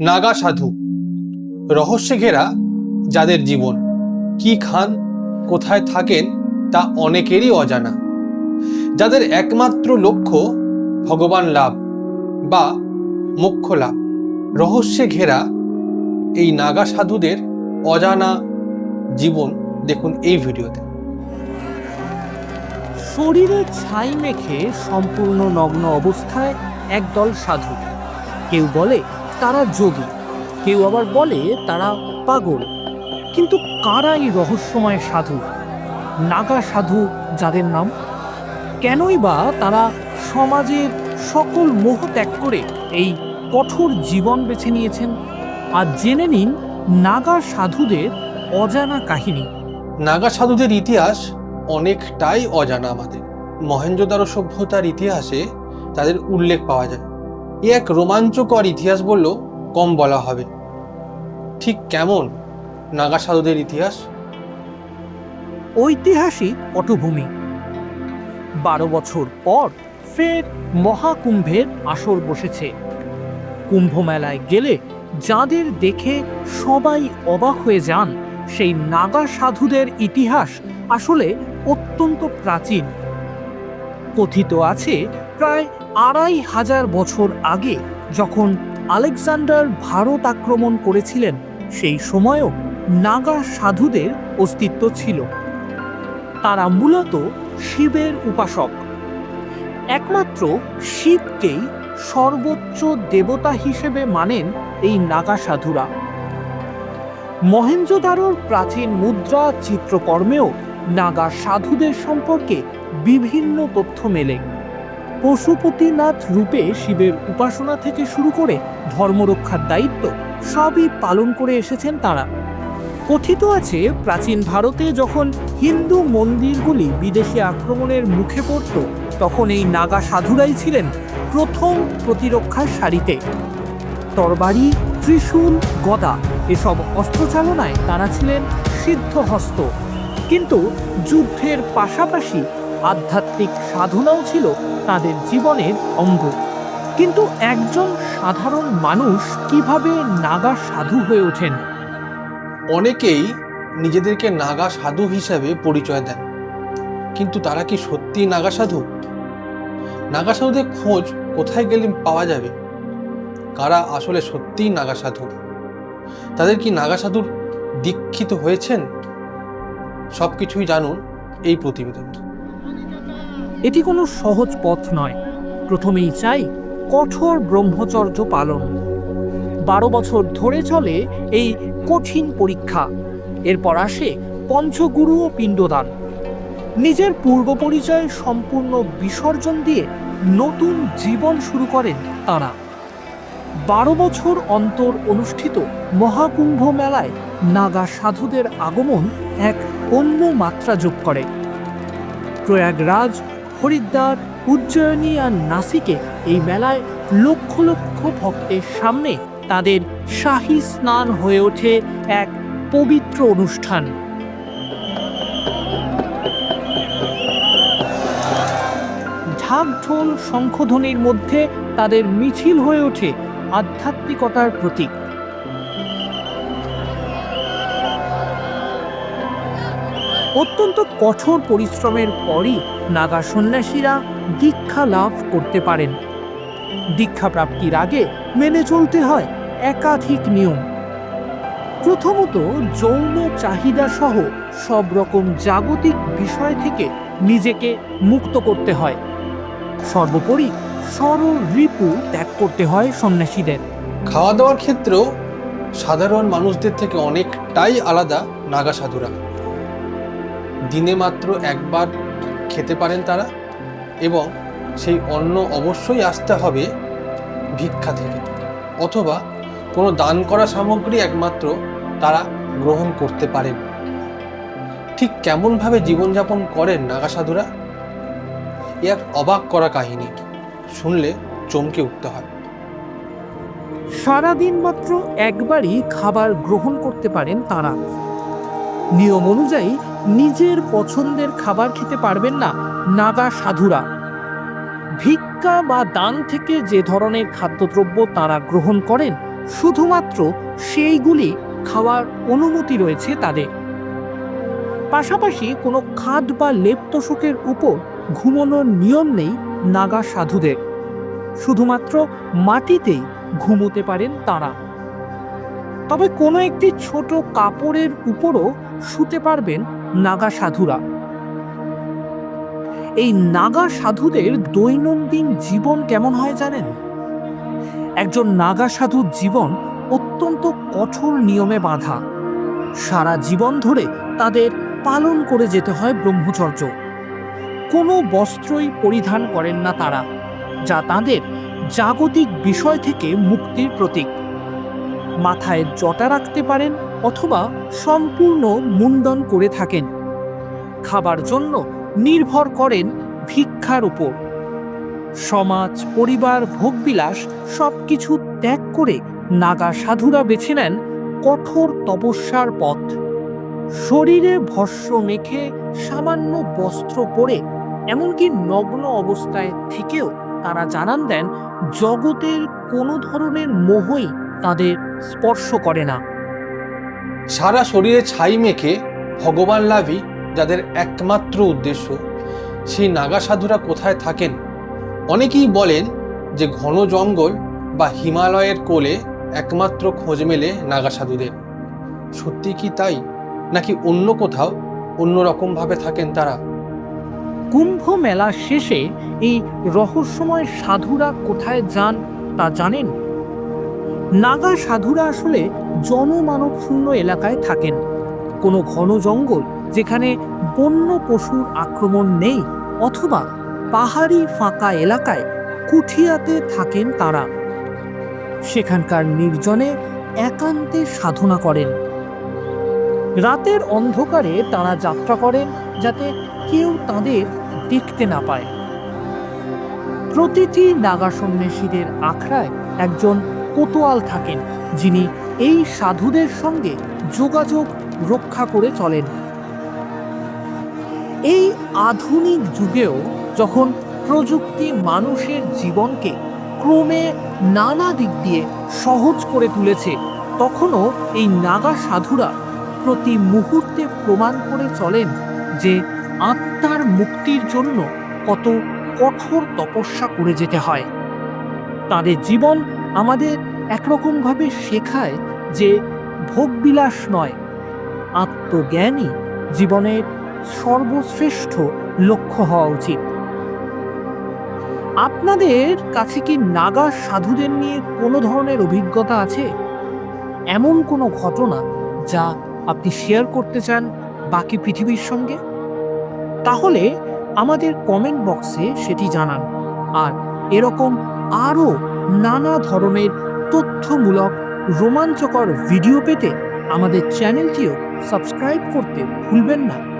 নাগা সাধু। রহস্যে ঘেরা যাদের জীবন, কি খান, কোথায় থাকেন, তা অনেকেরই অজানা। যাদের একমাত্র লক্ষ্য ভগবান লাভ বা মোক্ষ লাভ। রহস্যে ঘেরা এই নাগা সাধুদের অজানা জীবন দেখুন এই ভিডিওতে। শরীরে ছাই মেখে সম্পূর্ণ নগ্ন অবস্থায় একদল সাধু। কেউ বলে তারা যোগী। কেউ আবার বলে তারা পাগল। কিন্তু কারা এই রহস্যময় সাধু? নাগা সাধু যাদের নাম? কেনই বা তারা সমাজের সকল মোহ ত্যাগ করে এই কঠোর জীবন বেছে নিয়েছেন? আর জেনে নিন নাগা সাধুদের অজানা কাহিনী। নাগা সাধুদের ইতিহাস অনেকটাই অজানা আমাদের। মহেঞ্জোদারো সভ্যতার ইতিহাসে তাদের উল্লেখ পাওয়া যায়। এ এক রোমাঞ্চকর ইতিহাস বললেও কম বলা হবে। ঠিক কেমন নাগা সাধুদের ইতিহাস? ঐতিহাসিক পটভূমি। বারো বছর পর ফের মহাকুম্ভের আসর বসেছে। কুম্ভ মেলায় গেলে যাদের দেখে সবাই অবাক হয়ে যান, সেই নাগা সাধুদের ইতিহাস আসলে অত্যন্ত প্রাচীন। কথিত আছে প্রায় আড়াই হাজার বছর আগে যখন আলেকজান্ডার ভারত আক্রমণ করেছিলেন, সেই সময়ও নাগা সাধুদের অস্তিত্ব ছিল। তারা মূলত শিবের উপাসক। একমাত্র শিবকেই সর্বোচ্চ দেবতা হিসেবে মানেন এই নাগা সাধুরা। মহেঞ্জোদারোর প্রাচীন মুদ্রা চিত্রকর্মেও নাগা সাধুদের সম্পর্কে বিভিন্ন তথ্য মেলে। পশুপতিনাথ রূপে শিবের উপাসনা থেকে শুরু করে ধর্মরক্ষার দায়িত্ব সবই পালন করে এসেছেন তারা। কথিত আছে, প্রাচীন ভারতে যখন হিন্দু মন্দিরগুলি বিদেশি আক্রমণের মুখে পড়ত, তখন এই নাগা সাধুরাই ছিলেন প্রথম প্রতিরক্ষার সারিতে। তরবারি, ত্রিশূল, গদা এসব অস্ত্রচালনায় তারা ছিলেন সিদ্ধহস্ত। কিন্তু যুদ্ধের পাশাপাশি আধ্যাত্মিক সাধনাও ছিল তাদের জীবনের অঙ্গ। কিন্তু একজন সাধারণ মানুষ কীভাবে নাগা সাধু হয়ে ওঠেন? অনেকেই নিজেদেরকে নাগা সাধু হিসাবে পরিচয় দেন। কিন্তু তারা কি সত্যি নাগা সাধু? নাগা সাধুদের খোঁজ কোথায় গেলে পাওয়া যাবে? কারা আসলে সত্যিই নাগা সাধু? তাদের কি নাগা সাধুর দীক্ষিত হয়েছেন? সব কিছুই জানুন এই প্রতিবেদন এটি কোনো সহজ পথ নয়। প্রথমেই চাই কঠোর ব্রহ্মচর্য পালন। বারো বছর ধরে চলে এই কঠিন পরীক্ষা। এরপর আসে পঞ্চগুরু ও পিণ্ডদান। নিজের পূর্ব পরিচয় সম্পূর্ণ বিসর্জন দিয়ে নতুন জীবন শুরু করেন তারা। বারো বছর অন্তর অনুষ্ঠিত মহাকুম্ভ মেলায় নাগা সাধুদের আগমন এক অন্য মাত্রা যোগ করে। প্রয়াগরাজ হরিদ্বার, উজ্জয়িনী আর নাসিকে এই মেলায় লক্ষ লক্ষ ভক্তের সামনে তাদের শাহী স্নান হয়ে ওঠে এক পবিত্র অনুষ্ঠান। ঢাক ঢোল শঙ্খধ্বনির মধ্যে তাদের মিছিল হয়ে ওঠে আধ্যাত্মিকতার প্রতীক। অত্যন্ত কঠোর পরিশ্রমের পরই নাগা সন্ন্যাসীরা দীক্ষা লাভ করতে পারেন। দীক্ষা প্রাপ্তির আগে মেনে চলতে হয় একাধিক নিয়ম। প্রথমত যৌন চাহিদা সহ সব রকম জাগতিক বিষয় থেকে নিজেকে মুক্ত করতে হয়। সর্বোপরি সরল রিপু ত্যাগ করতে হয় সন্ন্যাসীদের। খাওয়া দাওয়ার ক্ষেত্রেও সাধারণ মানুষদের থেকে অনেকটাই আলাদা নাগা সাধুরা। দিনে মাত্র একবার খেতে পারেন তারা এবং সেই অন্ন অবশ্যই আসতে হবে ভিক্ষা থেকে অথবা কোনো দান করা সামগ্রী একমাত্র তারা গ্রহণ করতে পারেন। ঠিক কেমনভাবে জীবনযাপন করেন নাগা সাধুরা এ এক অবাক করা কাহিনী। শুনলে চমকে উঠতে হয়। সারাদিন মাত্র একবারই খাবার গ্রহণ করতে পারেন তারা। নিয়ম অনুযায়ী নিজের পছন্দের খাবার খেতে পারবেন না নাগা সাধুরা। ভিক্ষা বা দান থেকে যে ধরনের খাদ্যদ্রব্য তারা গ্রহণ করেন, শুধুমাত্র সেইগুলি খাওয়ার অনুমতি রয়েছে তাদের। পাশাপাশি কোনো খাদ বা লেপ তোষকের উপর ঘুমানোর নিয়ম নেই নাগা সাধুদের। শুধুমাত্র মাটিতেই ঘুমোতে পারেন তারা। তবে কোনো একটি ছোট কাপড়ের উপরও শুতে পারবেন নাগা সাধুরা এই নাগা সাধুদের দৈনন্দিন জীবন কেমন হয় জানেন? একজন নাগা সাধুর জীবন অত্যন্ত কঠোর নিয়মে বাঁধা। সারা জীবন ধরে তাদের পালন করে যেতে হয় ব্রহ্মচর্য। কোনো বস্ত্রই পরিধান করেন না তারা, যা তাদের জাগতিক বিষয় থেকে মুক্তির প্রতীক। মাথায় জটা রাখতে পারেন অথবা সম্পূর্ণ মুন্ডন করে থাকেন। খাবার জন্য নির্ভর করেন ভিক্ষার উপর। সমাজ, পরিবার, ভোগবিলাস সব কিছু ত্যাগ করে নাগা সাধুরা বেছে নেন কঠোর তপস্যার পথ। শরীরে ভস্য মেখে সামান্য বস্ত্র পরে, এমনকি নগ্ন অবস্থায় থেকেও তারা জানান দেন, জগতের কোনো ধরনের মোহই তাদের স্পর্শ করে না। সারা শরীরে ছাই মেখে ভগবান লাভই যাদের একমাত্র উদ্দেশ্য। সেই নাগা সাধুরা কোথায় থাকেন? অনেকেই বলেন যে ঘন জঙ্গল বা হিমালয়ের কোলে একমাত্র খোঁজ মেলে নাগা সাধুদের। সত্যি কি তাই? নাকি অন্য কোথাও অন্য রকমভাবে থাকেন তারা? কুম্ভ মেলা শেষে এই রহস্যময় সাধুরা কোথায় যান তা জানেন? নাগা সাধুরা আসলে জনমানব শূন্য এলাকায় থাকেন। কোনো ঘন জঙ্গল যেখানে বন্য পশুর আক্রমণ নেই অথবা পাহাড়ি ফাঁকা এলাকায় কুঠিয়াতে থাকেন তারা। সেখানকার নির্জনে একান্তে সাধনা করেন। রাতের অন্ধকারে তারা যাত্রা করেন যাতে কেউ তাদের দেখতে না পায়। প্রতিটি নাগা সন্ন্যাসীদের আখড়ায় একজন কোতোয়াল থাকেন যিনি এই সাধুদের সঙ্গে যোগাযোগ রক্ষা করে চলেন। এই আধুনিক যুগেও যখন প্রযুক্তি মানুষের জীবনকে ক্রমে নানা দিক দিয়ে সহজ করে তুলেছে, তখনও এই নাগা সাধুরা প্রতি মুহূর্তে প্রমাণ করে চলেন যে আত্মার মুক্তির জন্য কত কঠোর তপস্যা করে যেতে হয়। তাদের জীবন আমাদের একরকমভাবে শেখায় যে ভোগবিলাস নয়, আত্মজ্ঞানই জীবনের সর্বশ্রেষ্ঠ লক্ষ্য হওয়া উচিত। আপনাদের কাছে কি নাগা সাধুদের নিয়ে কোনো ধরনের অভিজ্ঞতা আছে? এমন কোনো ঘটনা যা আপনি শেয়ার করতে চান বাকি পৃথিবীর সঙ্গে? তাহলে আমাদের কমেন্ট বক্সে সেটি জানান, আর এরকম আরও নানা ধরনের তথ্যমূলক রোমাঞ্চকর ভিডিও পেতে আমাদের চ্যানেলটিও সাবস্ক্রাইব করতে ভুলবেন না।